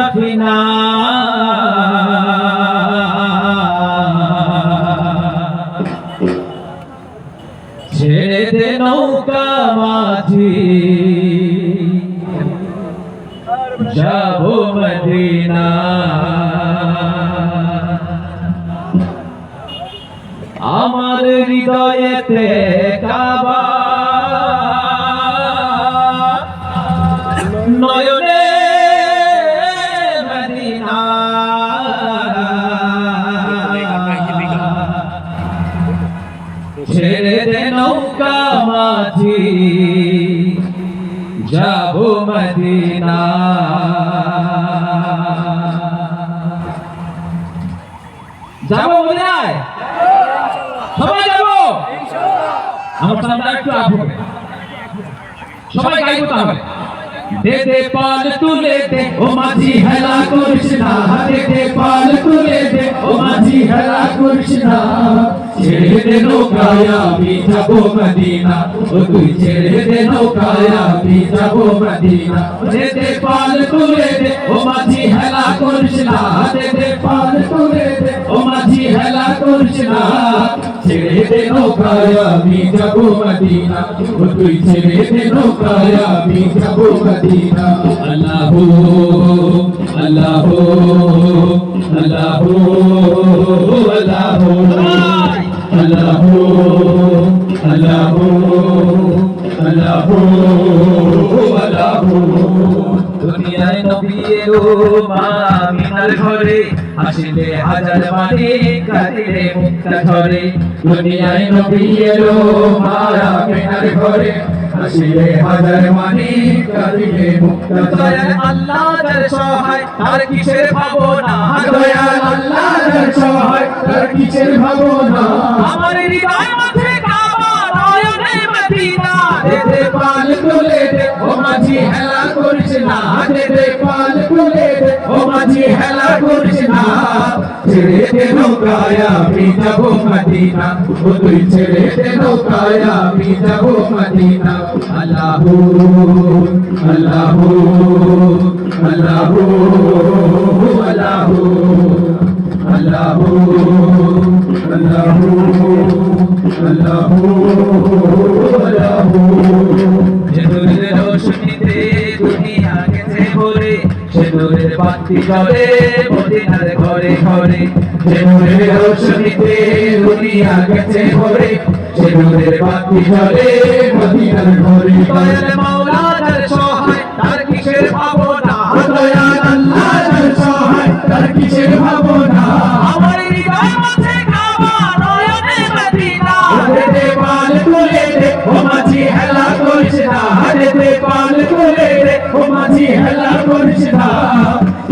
সফিনা ছেড়ে দে নৌকা মাঝি। যাব মদিনা। আমার হৃদয়েতে ছেড়ে নৌকা মাঝি। যাব মদিনা। যাব মদিনায়? সবাই যাব? আমার সামনে একটু আপ হবে সবাই গাইবো তাহলে। दे दे पाल तू ले दे ओ माझी हला कृष्णा दे दे पाल तू ले दे ओ माझी हला कृष्णा ছেড়ে দে নৌকায় আমি যাব মদিনা ও তুই ছেড়ে দে নৌকায় আমি যাব মদিনা দে দে পাল তুলে দে ও মাঝি হেলা করিস না দে দে পাল তুলে না ছেড়ে দে নৌকায় আমি যাব মদিনা ও তুই ছেড়ে দে নৌকায় আমি যাব মদিনা দুনিয়ায় নবী এলো মা আমিনার ঘরে হাসিলে হাজার মানে কাঁদিলে মুক্তা ঝরে। দুনিয়ায় নবী এলো মা আমিনার ঘরে। হাসিলে হাজার মানে কাঁদিলে মুক্তা ঝরে। আল্লাহ তার সহায় তার কিসের ভাবনা? দয়াল আল্লাহ তার সহায় তার কিসের ভাবনা? আমার হৃদয় মাঝে হেলা করিস না। ছেড়ে দে নৌকায়, আমি যাব মদিনা। ও তুই ছেড়ে দে নৌকায়, আমি যাব মদিনা। আল্লাহ আল্লাহ আল্লাহ আল্লাহ আল্লাহ আল্লাহ আল্লাহ। বাতি জ্বলে মদিনার ঘরে ঘরে সেদুরের রোশনীতে দুনিয়া গেছে ভরে সেদুরের বাতি জ্বলে মদিনার ঘরে দয়াল মাওলা তার সহায় তার কিসের ভাবনা? দয়াল আল্লাহ সহায় তার কিসের ভাবনা? আমার হৃদয় মাঝে কাবা নয়নে মদিনা। দে দে পাল তুলে দে ও মাঝি হেলা করিস না। দে দে পাল তুলে দে ও মাঝি হেলা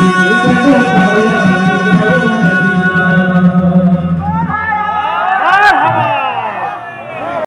Música